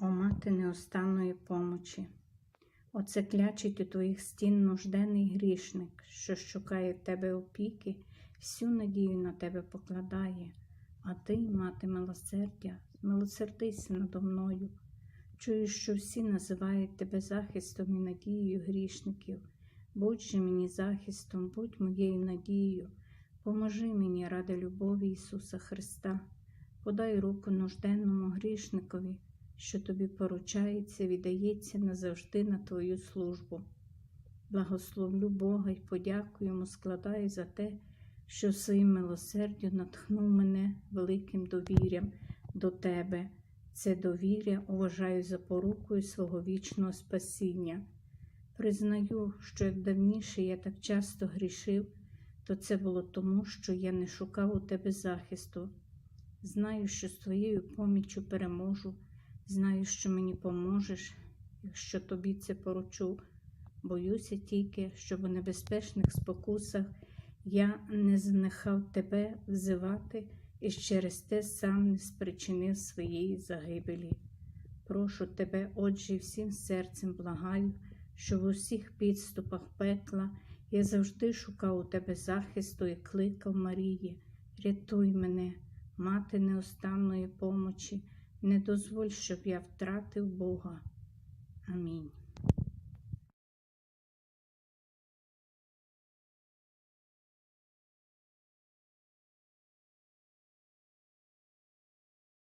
О мати неостанної помочі. Оце клячить у твоїх стін нужденний грішник, що шукає в тебе опіки, всю надію на тебе покладає, а ти, мати милосердя, милосердися надо мною. Чую, що всі називають тебе захистом і надією грішників. Будь же мені захистом, будь моєю надією, поможи мені ради любові Ісуса Христа, подай руку нужденному грішникові, що тобі поручається, віддається назавжди на Твою службу. Благословлю Бога і подякую йому, складаю за те, що своїм милосердю натхнув мене великим довір'ям до Тебе. Це довір'я вважаю запорукою свого вічного спасіння. Признаю, що як давніше я так часто грішив, то це було тому, що я не шукав у тебе захисту. Знаю, що з твоєю поміччю переможу, знаю, що мені поможеш, якщо тобі це поручу. Боюся тільки, щоб у небезпечних спокусах я не знехав тебе взивати і через те сам не спричинив своєї загибелі. Прошу тебе, отже, всім серцем благаю, що в усіх підступах пекла я завжди шукав у тебе захисту і кликав Марії. Рятуй мене, мати неостанної помочі, не дозволь, щоб я втратив Бога. Амінь.